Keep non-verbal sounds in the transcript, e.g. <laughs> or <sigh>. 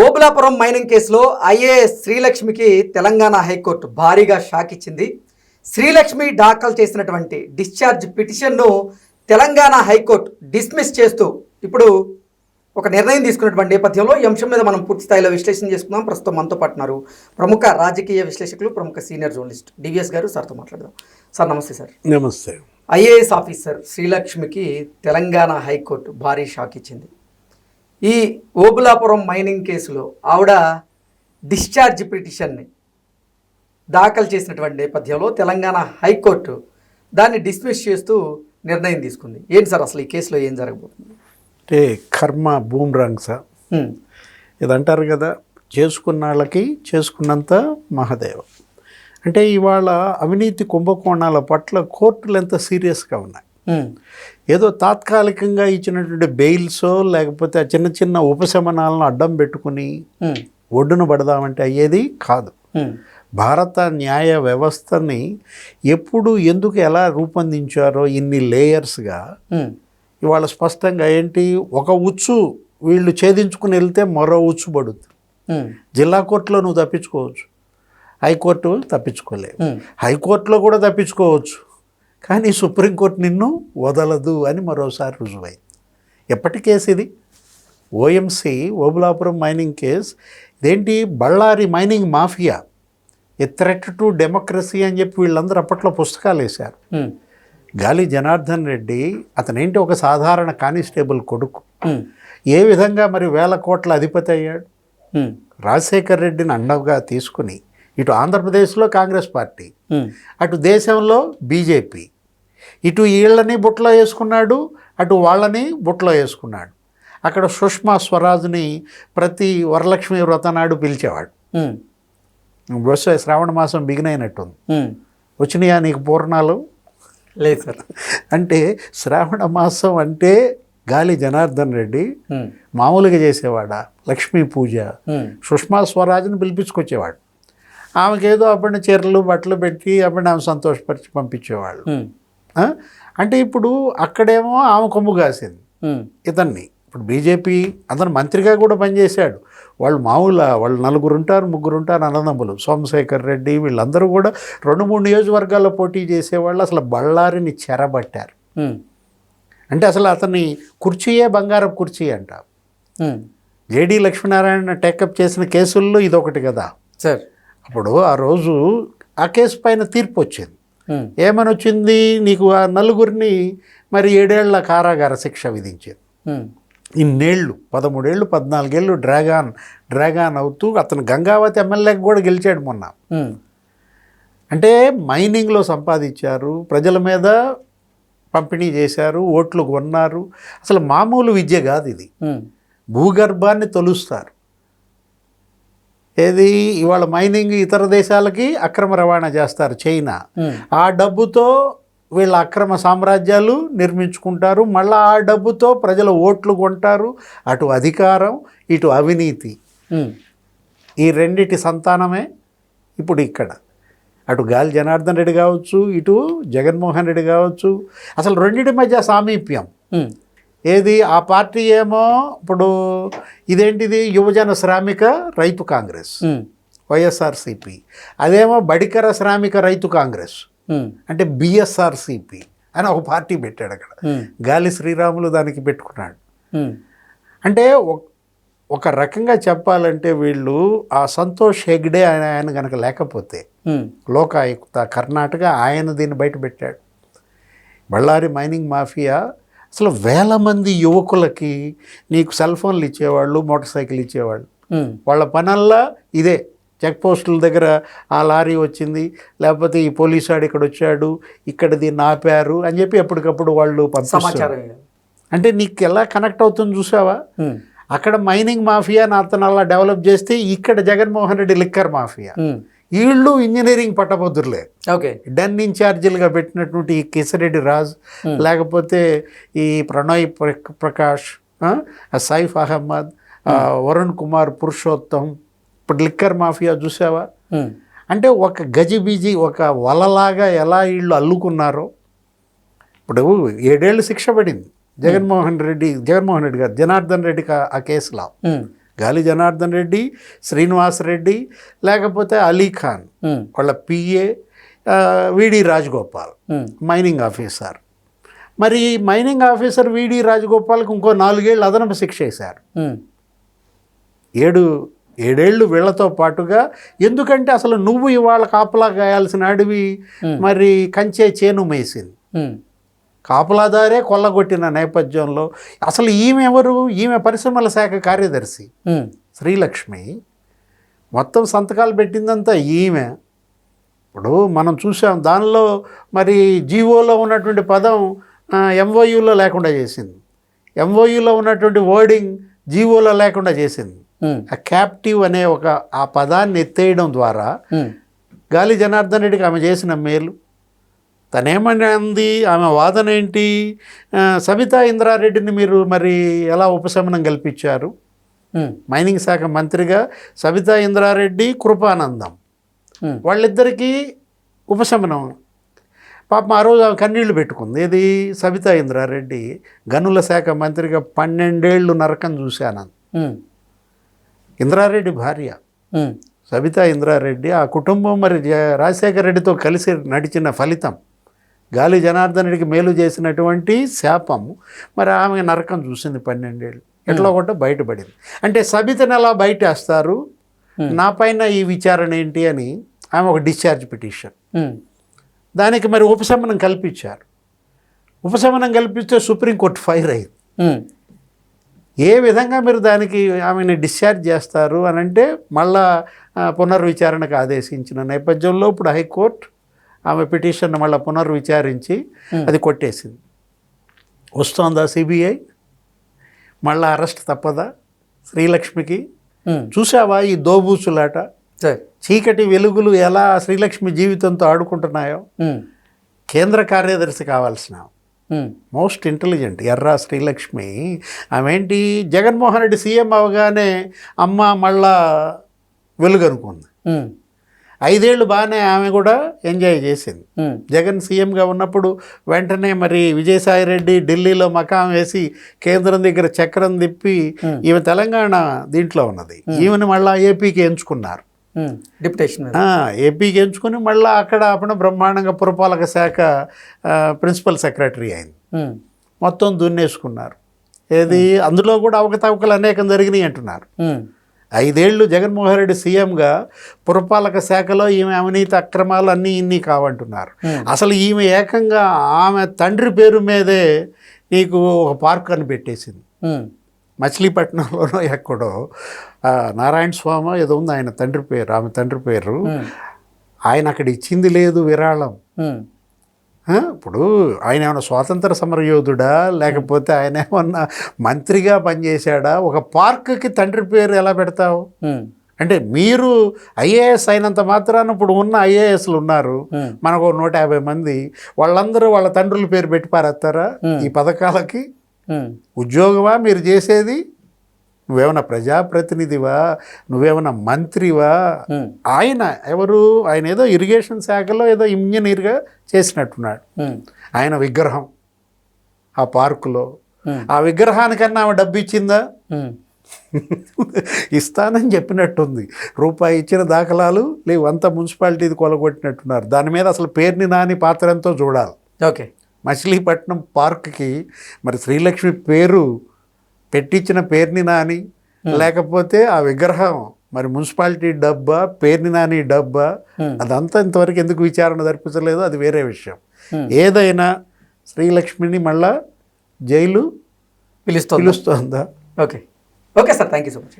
Obulapuram mining కేసులో IAS శ్రీలక్ష్మికి Telangana high court భారీగా షాక్ ఇచ్చింది. శ్రీలక్ష్మి దాఖలు చేసినటువంటి డిశ్చార్జ్ పిటిషన్ను తెలంగాణ హైకోర్టు డిస్మిస్ చేస్తూ ఇప్పుడు ఒక నిర్ణయం తీసుకున్నటువంటి నేపథ్యంలో ఈ అంశం మీద మనం పూర్తి స్థాయిలో విశ్లేషణ చేసుకుందాం. ప్రస్తుతం మనతో పాటున్నారు ప్రముఖ రాజకీయ విశ్లేషకులు ప్రముఖ సీనియర్ జర్నలిస్ట్ డివిఎస్ గారు. సార్తో మాట్లాడదాం. సార్ నమస్తే సార్. నమస్తే. ఐఏఎస్ ఆఫీసర్ శ్రీలక్ష్మికి తెలంగాణ హైకోర్టు భారీ షాక్ ఇచ్చింది. ఈ ఓబులాపురం మైనింగ్ కేసులో ఆవిడ డిశ్చార్జ్ పిటిషన్ని దాఖలు చేసినటువంటి నేపథ్యంలో తెలంగాణ హైకోర్టు దాన్ని డిస్మిస్ చేస్తూ నిర్ణయం తీసుకుంది ఏంటి సార్ అసలు ఈ కేసులో ఏం జరగబోతుంది అంటే కర్మ బూమ్రాంగ్ సార్ హ్మ్. ఇది అంటారు కదా చేసుకున్న వాళ్ళకి చేసుకున్నంత మహాదేవ అంటే ఇవాళ అవినీతి కుంభకోణాల పట్ల కోర్టులు ఎంత సీరియస్గా ఉన్నాయి. ఏదో తాత్కాలికంగా ఇచ్చినటువంటి బెయిల్సో లేకపోతే చిన్న చిన్న ఉపశమనాలను అడ్డం పెట్టుకుని. ఒడ్డున పడదామంటే అయ్యేది కాదు. భారత న్యాయ వ్యవస్థని ఎప్పుడు ఎందుకు ఎలా రూపొందించారో ఇన్ని లేయర్స్గా. ఇవాళ స్పష్టంగా ఏంటి ఒక ఉచ్చు వీళ్ళు ఛేదించుకుని వెళ్తే మరో ఉచ్చు పడుద్ది హ్మ్. జిల్లా కోర్టులో నువ్వు తప్పించుకోవచ్చు హైకోర్టు తప్పించుకోలేవు. హైకోర్టులో కూడా తప్పించుకోవచ్చు కానీ సుప్రీంకోర్టు నిన్ను వదలదు అని మరోసారి రుజువైంది ఎప్పటి కేసు ఇది ఓఎంసీ ఓబులాపురం మైనింగ్ కేస్ ఇదేంటి Bellary mining mafia a threat to democracy అని చెప్పి వీళ్ళందరూ అప్పట్లో పుస్తకాలు వేశారు. గాలి జనార్దన్ రెడ్డి అతనేంటి ఒక సాధారణ కానిస్టేబుల్ కొడుకు. ఏ విధంగా మరి వేల కోట్ల అధిపతి అయ్యాడు. రాజశేఖర్ రెడ్డిని అండగా తీసుకుని ఇటు ఆంధ్రప్రదేశ్లో కాంగ్రెస్ పార్టీ. అటు దేశంలో బీజేపీ ఇటు వీళ్ళని బుట్టలో వేసుకున్నాడు అటు వాళ్ళని బుట్టలో వేసుకున్నాడు అక్కడ సుష్మా స్వరాజ్ని ప్రతి వరలక్ష్మి వ్రతం నాడు పిలిచేవాడు. బహుశా శ్రావణ మాసం బిగిన్ అయినట్టుంది. వచ్చినాయా నీకు పూర్ణాలు లేదు సార్ అంటే శ్రావణ మాసం అంటే గాలి జనార్దన్ రెడ్డి. మామూలుగా చేసేవాడా లక్ష్మీ పూజ. సుష్మా స్వరాజ్ని పిలిపించుకొచ్చేవాడు ఆమెకేదో అప్పటి చీరలు బట్టలు పెట్టి అప్పుడు ఆమె సంతోషపరిచి పంపించేవాళ్ళు? అంటే ఇప్పుడు అక్కడేమో ఆమె కొమ్ము కాసింది. ఇతన్ని. ఇప్పుడు బీజేపీ అతను మంత్రిగా కూడా పనిచేశాడు. వాళ్ళు మామూలు వాళ్ళు నలుగురు ఉంటారు ముగ్గురు ఉంటారు అన్నదమ్ములు. సోమశేఖర్ రెడ్డి వీళ్ళందరూ కూడా రెండు మూడు నియోజకవర్గాల్లో పోటీ చేసేవాళ్ళు అసలు బళ్ళారిని చెరబట్టారు. అంటే అసలు అతని కుర్చీయే బంగారపు కుర్చీ అంట. జేడి లక్ష్మీనారాయణ టేకప్ చేసిన కేసుల్లో ఇదొకటి కదా. సార్. అప్పుడు ఆ రోజు ఆ కేసు పైన తీర్పు వచ్చింది. ఏమని వచ్చింది నీకు ఆ నలుగురిని మరి ఏడేళ్ళ కారాగార శిక్ష విధించింది హ్మ్. ఇన్నేళ్ళు పదమూడేళ్ళు పద్నాలుగేళ్ళు డ్రాగాన్ డ్రాగాన్ అవుతూ అతను గంగావతి ఎమ్మెల్యేకి కూడా గెలిచాడు మొన్న. అంటే మైనింగ్లో సంపాదించారు ప్రజల మీద పంపిణీ చేశారు ఓట్లు కొన్నారు. అసలు మామూలు విద్య కాదు ఇది. భూగర్భాన్ని తొలుస్తారు. ఏది ఇవాళ మైనింగ్ ఇతర దేశాలకి అక్రమ రవాణా చేస్తారు చైనా. ఆ డబ్బుతో వీళ్ళ అక్రమ సామ్రాజ్యాలు నిర్మించుకుంటారు మళ్ళీ ఆ డబ్బుతో ప్రజల ఓట్లు కొంటారు అటు అధికారం ఇటు అవినీతి. ఈ రెండిటి సంతానమే ఇప్పుడు ఇక్కడ అటు గాలి జనార్దన్ రెడ్డి కావచ్చు ఇటు జగన్మోహన్ రెడ్డి కావచ్చు అసలు రెండింటి మధ్య సామీప్యం. ఏది ఆ పార్టీ ఏమో ఇప్పుడు ఇదేంటిది యువజన శ్రామిక రైతు కాంగ్రెస్. వైఎస్ఆర్సిపి అదేమో బడికర శ్రామిక రైతు కాంగ్రెస్. అంటే బిఎస్ఆర్సిపి అని ఒక పార్టీ పెట్టాడు అక్కడ. గాలి శ్రీరాములు దానికి పెట్టుకున్నాడు. అంటే ఒక- ఒక రకంగా చెప్పాలంటే వీళ్ళు ఆ సంతోష్ హెగ్డే ఆయన ఆయన కనుక లేకపోతే. లోకాయుక్త కర్ణాటక ఆయన దీన్ని బయట పెట్టాడు బళ్ళారి మైనింగ్ మాఫియా అసలు వేల మంది యువకులకి నీకు సెల్ ఫోన్లు ఇచ్చేవాళ్ళు మోటార్ సైకిల్ ఇచ్చేవాళ్ళు. వాళ్ళ పనల్లా ఇదే చెక్ పోస్టుల దగ్గర ఆ లారీ వచ్చింది లేకపోతే ఈ పోలీసు వాడు ఇక్కడ వచ్చాడు ఇక్కడ దీన్ని ఆపారు అని చెప్పి ఎప్పటికప్పుడు వాళ్ళు పంపిస్తారు. అంటే నీకు ఎలా కనెక్ట్ అవుతుంది చూసావా. అక్కడ మైనింగ్ మాఫియా అతను అలా డెవలప్ చేస్తే ఇక్కడ జగన్మోహన్ రెడ్డి లిక్కర్ మాఫియా. వీళ్ళు ఇంజనీరింగ్ పట్టభద్రులే. ఓకే. డన్ ఇన్ఛార్జీలుగా పెట్టినటువంటి ఈ కిసిరెడ్డి రాజ్ లేకపోతే ఈ ప్రణయ్ ప్ర- ప్రకాష్ సైఫ్ అహ్మద్ వరుణ్ కుమార్ పురుషోత్తం ఇప్పుడు లిక్కర్ మాఫియా చూసావా. అంటే ఒక గజిబిజి ఒక వలలాగా ఎలా వీళ్ళు అల్లుకున్నారో ఇప్పుడు ఏడేళ్ళు శిక్ష పడింది. జగన్మోహన్ రెడ్డి జగన్మోహన్ రెడ్డి గారు జనార్దన్ రెడ్డికి ఆ- కేసులో. గాలి జనార్దన్ రెడ్డి శ్రీనివాస్ రెడ్డి లేకపోతే అలీ ఖాన్ ఉమ్, వాళ్ళ PA V D Rajagopal mining officer మరి మైనింగ్ ఆఫీసర్ విడి రాజగోపాల్కి ఇంకో నాలుగేళ్ళు అదనపు శిక్ష వేశారు. ఏడు ఏడేళ్ళు వీళ్ళతో పాటుగా ఎందుకంటే అసలు నువ్వు ఇవాళ కాపలా గాయాల్సిన అడవి మరి కంచే చేను మేసింది. కాపలాదారే కొల్లగొట్టిన నేపథ్యంలో అసలు ఈమె ఎవరు? ఈమె పరిశ్రమల శాఖ కార్యదర్శి శ్రీలక్ష్మి. మొత్తం సంతకాలు పెట్టిందంతా ఈమె. ఇప్పుడు మనం చూసాం దానిలో మరి జీవోలో ఉన్నటువంటి పదం ఎంఓయూలో లేకుండా చేసింది. ఎంఓయూలో ఉన్నటువంటి వర్డింగ్ జీవోలో లేకుండా చేసింది. ఆ క్యాప్టివ్ అనే ఒక ఆ పదాన్ని ఎత్తేయడం ద్వారా గాలి జనార్దన్ రెడ్డికి ఆమె చేసిన మేలు. తనేమని అంది ఆమె వాదన ఏంటి సబితా ఇంద్రారెడ్డిని మీరు మరి ఎలా ఉపశమనం కల్పించారు మైనింగ్ శాఖ మంత్రిగా సబితా ఇంద్రారెడ్డి కృపానందం. వాళ్ళిద్దరికీ ఉపశమనం. పాపం ఆ రోజు ఆమె కన్నీళ్ళు పెట్టుకుంది. ఇది సబితా ఇంద్రారెడ్డి గనుల శాఖ మంత్రిగా పన్నెండేళ్ళు నరకం చూశాను. ఇంద్రారెడ్డి భార్య. సబితా ఇంద్రారెడ్డి ఆ కుటుంబం మరి రాజశేఖర రెడ్డితో కలిసి నడిచిన ఫలితం. గాలి జనార్దన్ రెడ్డికి మేలు చేసినటువంటి శాపం మరి ఆమె నరకం చూసింది పన్నెండేళ్ళు. ఎట్లా ఒకటి బయటపడింది. అంటే సబితను ఎలా బయటేస్తారు? నా పైన ఈ విచారణ ఏంటి అని ఆమె ఒక డిశ్చార్జ్ పిటిషన్. దానికి మరి ఉపశమనం కల్పించారు. ఉపశమనం కల్పిస్తే సుప్రీంకోర్టు ఫైర్ అయింది. ఏ విధంగా మీరు దానికి ఆమెని డిశ్చార్జ్ చేస్తారు అని అంటే మళ్ళా పునర్విచారణకు ఆదేశించిన నేపథ్యంలో ఇప్పుడు హైకోర్టు ఆమె పిటిషన్ మళ్ళీ పునర్విచారించి అది కొట్టేసింది. వస్తోందా సిబిఐ? మళ్ళా అరెస్ట్ తప్పదా? శ్రీలక్ష్మికి? ఉమ్, చూసావా ఈ దోబూచులాట? సరే. చీకటి వెలుగులు ఎలా శ్రీలక్ష్మి జీవితంతో ఆడుకుంటున్నాయో? ఉమ్, కేంద్ర కార్యదర్శి కావాల్సిన మోస్ట్ ఇంటెలిజెంట్ ఎర్రా శ్రీలక్ష్మి. ఆమె ఏంటి జగన్మోహన్ రెడ్డి సీఎం అవగానే అమ్మ మళ్ళా వెలుగనుకుంది. ఉమ్, ఐదేళ్ళు బాగానే ఆమె కూడా ఎంజాయ్ చేసింది. జగన్ సీఎంగా ఉన్నప్పుడు వెంటనే మరి విజయసాయి రెడ్డి ఢిల్లీలో మకాం వేసి కేంద్రం దగ్గర చక్రం తిప్పి ఈమె తెలంగాణ దీంట్లో ఉన్నది. ఈమెను మళ్ళా ఏపీకి ఎంచుకున్నారు. డిప్యుటేషన్ ఏపీకి ఎంచుకుని మళ్ళీ అక్కడ అప్పుడు బ్రహ్మాండంగా పురపాలక శాఖ ప్రిన్సిపల్ సెక్రటరీ అయింది. మొత్తం దున్నేసుకున్నారు. ఏది? అందులో కూడా అవకతవకలు అనేకం జరిగినాయి అంటున్నారు. ఐదేళ్ళు జగన్మోహన్ రెడ్డి సీఎంగా పురపాలక శాఖలో ఈమె అవినీతి అక్రమాలు అన్నీ ఇన్ని కావంటున్నారు. అసలు ఈమె ఏకంగా ఆమె తండ్రి పేరు మీదే నీకు ఒక పార్క్ అని పెట్టేసింది. ఉమ్, మచిలీపట్నంలోనో ఎక్కడో నారాయణ స్వామి ఏదో ఉంది ఆయన తండ్రి పేరు ఆమె తండ్రి పేరు. ఉమ్, ఆయన అక్కడ ఇచ్చింది లేదు విరాళం. ఇప్పుడు ఆయన ఏమైనా స్వాతంత్ర సమరయోధుడా? లేకపోతే ఆయన ఏమన్నా మంత్రిగా పనిచేశాడా? ఒక పార్క్కి తండ్రి పేరు ఎలా పెడతావు? అంటే మీరు ఐఏఎస్ అయినంత మాత్రాన ఇప్పుడు ఉన్న ఐఏఎస్లు ఉన్నారు. మనకు నూట యాభై మంది. వాళ్ళందరూ వాళ్ళ తండ్రుల పేరు పెట్టి పారేస్తారా? ఈ పథకాలకి? ఉద్యోగమా మీరు చేసేది? నువ్వేమన్నా ప్రజాప్రతినిధివా? నువ్వేమన్నా మంత్రివా? ఆయన ఎవరు? ఆయన ఏదో ఇరిగేషన్ శాఖలో ఏదో ఇంజనీర్గా చేసినట్టున్నాడు. ఆయన విగ్రహం ఆ పార్కులో. ఆ విగ్రహానికన్నా ఆమె డబ్బు ఇచ్చిందా? <laughs> ఇస్తానని చెప్పినట్టుంది. రూపాయి ఇచ్చిన దాఖలాలు లేవు. అంత మున్సిపాలిటీది కొలగొట్టినట్టున్నారు. దాని మీద అసలు పేరుని నాని పాత్ర ఎంతో చూడాలి. ఓకే. మచిలీపట్నం పార్క్కి మరి శ్రీలక్ష్మి పేరు పెట్టించిన పేరుని నాని లేకపోతే ఆ విగ్రహం మరి మున్సిపాలిటీ డబ్బా పేరుని నాని డబ్బా. అదంతా ఇంతవరకు ఎందుకు విచారణ జరిపించలేదో? అది వేరే విషయం. ఏదైనా శ్రీలక్ష్మిని మళ్ళా జైలు పిలుస్తుంది? పిలుస్తోందా? Okay. Okay sir thank you so much.